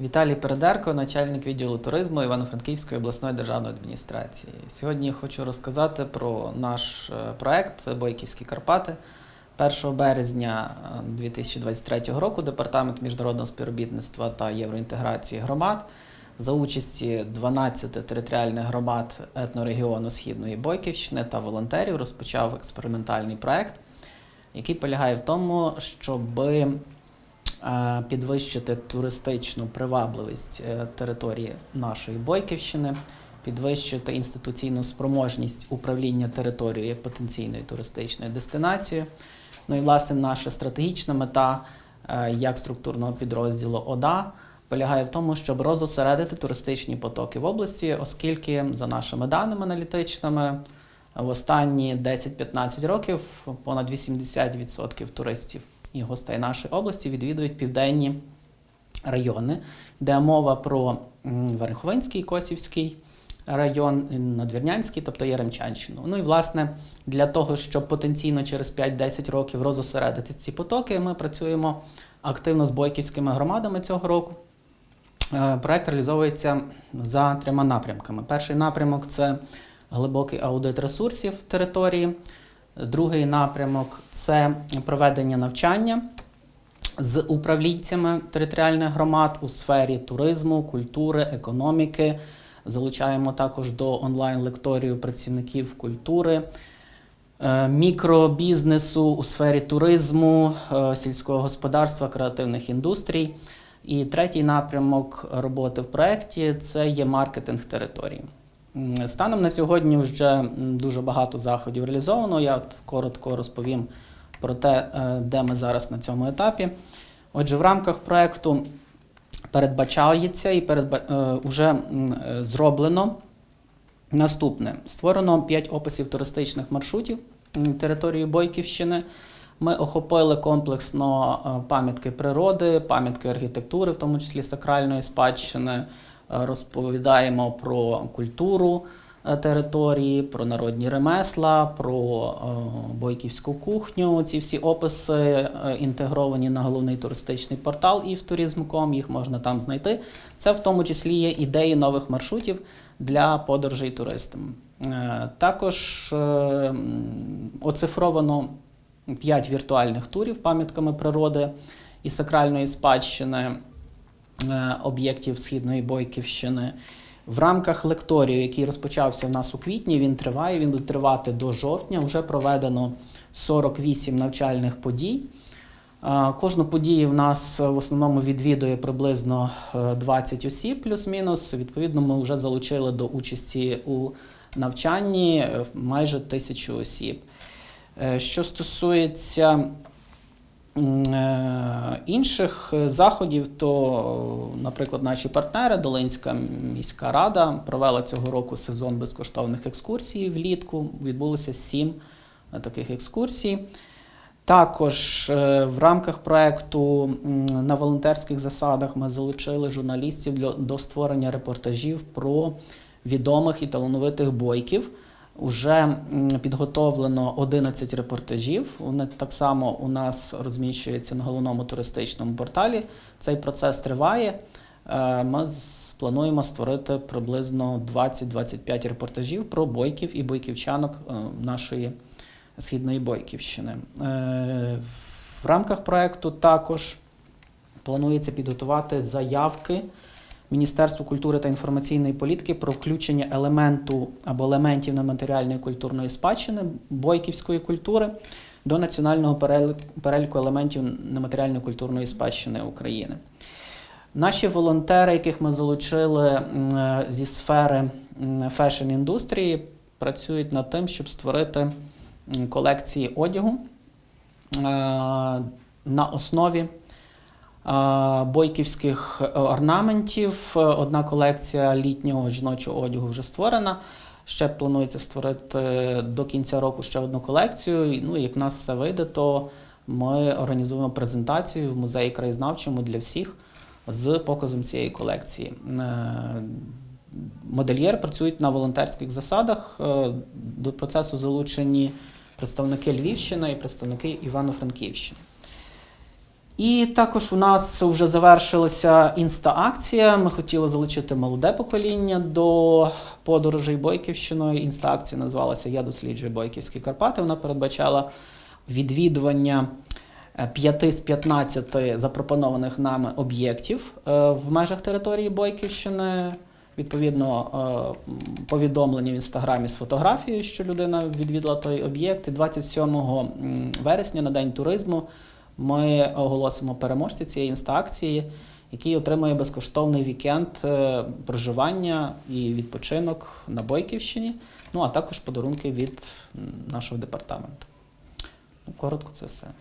Віталій Передерко, начальник відділу туризму Івано-Франківської обласної державної адміністрації. Сьогодні хочу розказати про наш е, проект Бойківські Карпати. 1 березня е, 2023 року Департамент міжнародного співробітництва та євроінтеграції громад за участі 12 територіальних громад етнорегіону Східної Бойківщини та волонтерів розпочав експериментальний проект, який полягає в тому, щоби е, підвищити туристичну привабливість е, території нашої Бойківщини, підвищити інституційну спроможність управління територією як потенційною туристичною дестинацією. Ну і власне наша стратегічна мета е, як структурного підрозділу ОДА полягає в тому, щоб розосередити туристичні потоки в області, оскільки за нашими даними аналітичними в останні 10-15 років понад 80% туристів і гостей нашої області відвідують південні райони. Йде мова про Верховинський, Косівський район, Надвірнянський, тобто Яремчанщину. Ну і власне для того, щоб потенційно через 5-10 років розосередити ці потоки, ми працюємо активно з бойківськими громадами цього року. Е, Проект реалізовується за трьома напрямками. Перший напрямок це глибокий аудит ресурсів території. Другий напрямок це проведення навчання з управлінцями територіальних громад у сфері туризму, культури, економіки. Залучаємо також до онлайн-лекторію працівників культури, е, мікробізнесу у сфері туризму, е, сільського господарства, креативних індустрій. І третій напрямок роботи в проєкті це є маркетинг території. Станом на сьогодні вже дуже багато заходів реалізовано. Я от коротко розповім про те, е, де ми зараз на цьому етапі. Отже, в рамках проєкту передбачається і передба... е, вже е, зроблено наступне: створено 5 описів туристичних маршрутів території Бойківщини. Ми охопили комплексно е, пам'ятки природи, пам'ятки архітектури, в тому числі сакральної спадщини. Е, Розповідаємо про культуру е, території, про народні ремесла, про е, бойківську кухню. Ці всі описи інтегровані на головний туристичний портал «Івтуризм.ком», їх можна там знайти. Це в тому числі є ідеї нових маршрутів для подорожей туристам. Також оцифровано 5 віртуальних турів пам'ятками природи і сакральної спадщини об'єктів Східної Бойківщини. В рамках лекторію, який розпочався в нас у квітні, він триває, він буде тривати до жовтня. Вже проведено 48 навчальних подій. Е, Кожну подію в нас в основному відвідує приблизно е, 20 осіб, плюс-мінус. Відповідно, ми вже залучили до участі у навчанні е, майже тисячу осіб. Е, Що стосується е, інших е, заходів, то, наприклад, наші партнери Долинська міська рада провела цього року сезон безкоштовних екскурсій влітку. Відбулося сім е, таких екскурсій. Також е, в рамках проекту м, на волонтерських засадах ми залучили журналістів до створення репортажів про відомих і талановитих бойків. Уже підготовлено 11 репортажів. Вони так само у нас розміщуються на головному туристичному порталі. Цей процес триває. Е, Ми плануємо створити приблизно 20-25 репортажів про бойків і бойківчанок е, нашої східної Бойківщини. Е, В рамках проекту також планується підготувати заявки Міністерству культури та інформаційної політики про включення елементу або елементів нематеріальної культурної спадщини бойківської культури до національного переліку елементів нематеріальної культурної спадщини України. Наші волонтери, яких ми залучили зі сфери фешн індустрії, працюють над тим, щоб створити колекції одягу е, на основі бойківських е, орнаментів. Е, Одна колекція літнього жіночого одягу вже створена. Ще планується створити до кінця року ще одну колекцію. Ну, як в нас все вийде, то ми організуємо презентацію в музеї краєзнавчому для всіх з показом цієї колекції. Е, Модельєр працюють на волонтерських засадах. До процесу залучені представники Львівщини і представники Івано-Франківщини. І також у нас вже завершилася інста-акція. Ми хотіли залучити молоде покоління до подорожей Бойківщиною. Інста-акція називалася Я досліджую Бойківські Карпати. Вона передбачала відвідування е, п'яти з 15 запропонованих нами об'єктів е, в межах території Бойківщини. Відповідно, е, повідомлення в інстаграмі з фотографією, що людина відвідала той об'єкт. І 27 вересня на день туризму ми оголосимо переможця цієї інста-акції, який отримує безкоштовний вікенд е, проживання і відпочинок на Бойківщині, ну а також подарунки від нашого департаменту. Ну, коротко це все.